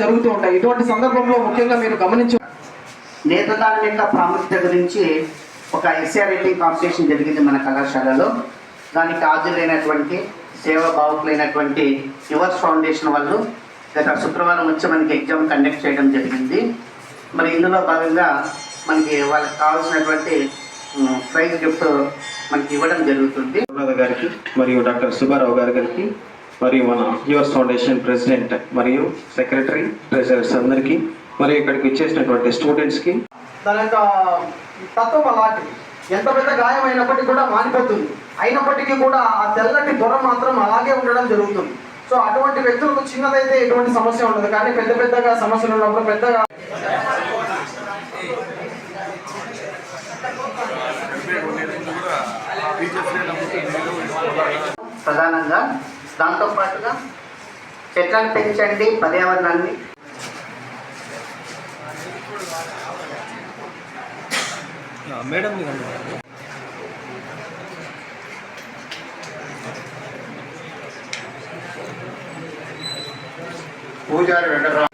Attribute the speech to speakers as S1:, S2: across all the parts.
S1: జరుగుతూ ఉంటాయి. ఇటువంటి సందర్భంలో ముఖ్యంగా మీరు గమనించ
S2: నేత్రదానం యొక్క ప్రాముఖ్యత గురించి ఒక ఎస్ఆర్ రైటింగ్ కాంపిటీషన్ జరిగింది మన కళాశాలలో. దానికి హాజరైనటువంటి సేవా భావకులైనటువంటి యువర్స్ ఫౌండేషన్ వాళ్ళు గత శుక్రవారం వచ్చి మనకి ఎగ్జామ్ కండక్ట్ చేయడం జరిగింది. మరి ఇందులో భాగంగా మనకి వాళ్ళకి కావాల్సినటువంటి ప్రైజ్ గిఫ్ట్ మనకి ఇవ్వడం జరుగుతుంది.
S3: గారికి మరియు డాక్టర్ సుబ్బారావు గారి గారికి మరియు మన యుఎస్ ఫౌండేషన్ ప్రెసిడెంట్ మరియు సెక్రటరీ ట్రెజరర్స్ అందరికీ మరియు ఇక్కడికి వచ్చేసినటువంటి స్టూడెంట్స్కి
S1: దాని యొక్క తత్వం అలాంటిది. ఎంత పెద్ద గాయం అయినప్పటికీ కూడా మానిపోతుంది. అయినప్పటికీ కూడా ఆ తెల్లటి దొర మాత్రం అలాగే ఉండడం జరుగుతుంది. సో అటువంటి వ్యక్తులకు చిన్నదైతే ఎటువంటి సమస్య ఉండదు. కానీ పెద్ద పెద్దగా సమస్యలు ఉన్నప్పుడు పెద్దగా
S2: ప్రధానంగా దాంతో పాటుగా చెట్లను పెంచండి పర్యావరణాన్ని. పూజారి వెంకటరావు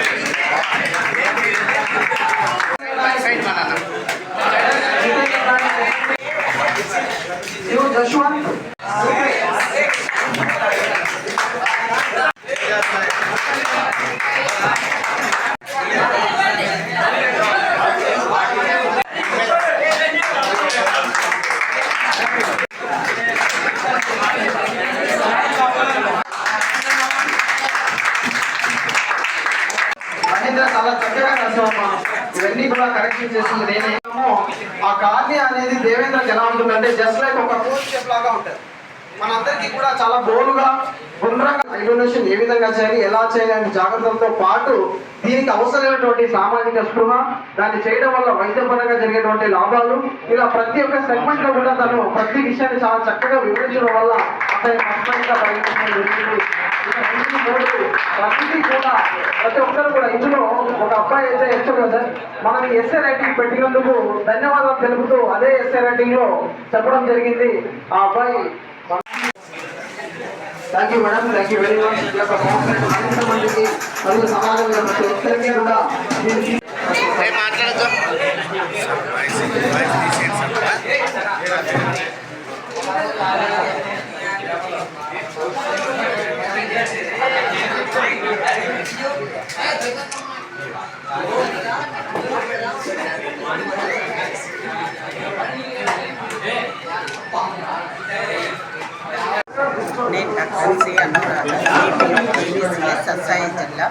S1: చాలా చక్కగా రాసామమ్మా ఇవన్నీ కూడా కరెక్షన్ చేసింది నేనేమో ఆ కార్ని అనేది దేవేంద్రకి ఎలా ఉంటుందంటే జస్ట్ లైక్ ఒక కోల్ షేప్ లాగా ఉంటుంది. మనందరికీ కూడా చాలా బోలుగా గుండ్రంగా ఏ విధంగా చేయాలి ఎలా చేయాలి అనే జాగ్రత్తలతో పాటు దీనికి అవసరమైనటువంటి సామాజిక స్పృహ దాన్ని చేయడం వల్ల వైద్యపరంగా జరిగేటువంటి లాభాలు ఇలా ప్రతి ఒక్క సెగ్మెంట్లో కూడా తను ప్రతి విషయాన్ని చాలా చక్కగా వివరించడం వల్ల అతని పర్సనల్గా జరిగింది. ఇలా ప్రతిదీ కూడా ప్రతి ఒక్కరు కూడా ఇందులో ఒక అబ్బాయి అయితే వచ్చాడు కదా మనం ఎస్ఏ రైటింగ్ పెట్టినందుకు ధన్యవాదాలు తెలుపుతూ అదే ఎస్ఏ రైటింగ్లో చెప్పడం జరిగింది. ఆ అబ్బాయి thank you madam thank you very much ఈ యొక్క మందికి మరియు సమాజంలో ప్రతి ఒక్కరికి కూడా దీనికి
S4: నేను డాక్టర్ సి సత్సాయి జిల్లా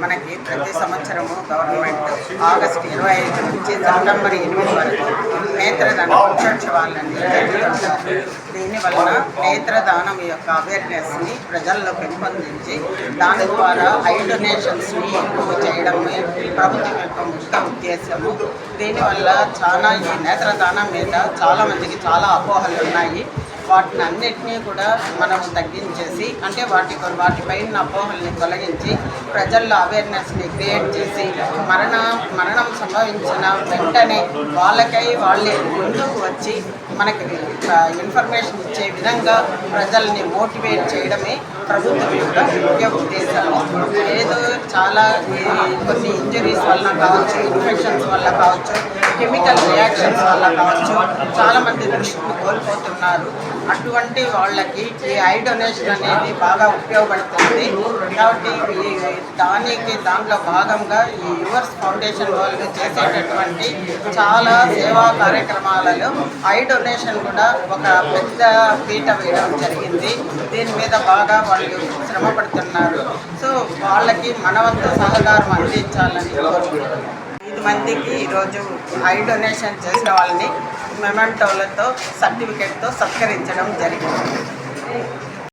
S4: మనకి ప్రతి సంవత్సరము గవర్నమెంట్ ఆగస్టు ఇరవై ఐదు నుంచి సెప్టెంబర్ ఎనిమిది వరకు నేత్రదాన పురుషోత్సవాలని జరుగుతుంటారు. దీనివలన నేత్రదానం యొక్క అవేర్నెస్ని ప్రజల్లో పెంపొందించి దాని ద్వారా ఐ డొనేషన్స్ని ఎక్కువ చేయడమే ప్రభుత్వం యొక్క ముఖ్య ఉద్దేశము. దీనివల్ల చాలా ఈ నేత్రదానం మీద చాలామందికి చాలా అపోహలు ఉన్నాయి వాటిని అన్నిటినీ కూడా మనం తగ్గించేసి అంటే వాటి వాటిపైన అపోహల్ని తొలగించి ప్రజల్లో అవేర్నెస్ని క్రియేట్ చేసి మరణ మరణం సంభవించిన వెంటనే వాళ్ళకై వాళ్ళే ముందుకు వచ్చి మనకి ఇన్ఫర్మేషన్ ఇచ్చే విధంగా ప్రజల్ని మోటివేట్ చేయడమే ప్రభుత్వం యొక్క ముఖ్య ఉద్దేశము ఏదో చాలా కొన్ని ఇంజరీస్ వల్ల కావచ్చు ఇన్ఫెక్షన్స్ వల్ల కావచ్చు కెమికల్ రియాక్షన్స్ వల్ల కావచ్చు చాలామంది దృష్టిని కోల్పోతున్నారు. అటువంటి వాళ్ళకి ఈ ఐ డొనేషన్ అనేది బాగా ఉపయోగపడుతుంది. కాబట్టి ఈ దానికి దాంట్లో భాగంగా ఈ యువర్స్ ఫౌండేషన్ వాళ్ళు చేసేటటువంటి చాలా సేవా కార్యక్రమాలలో ఐ డొనేషన్ కూడా ఒక పెద్ద పీట వేయడం జరిగింది. దీని మీద బాగా వాళ్ళు శ్రమ పడుతున్నారు. సో వాళ్ళకి మనవంతు సహకారం అందించాలని కోరుకుంటున్నాను. మందికి ఈరోజు ఐ డొనేషన్ చేసిన వాళ్ళని మెమెంటోలతో సర్టిఫికెట్తో సత్కరించడం జరిగింది.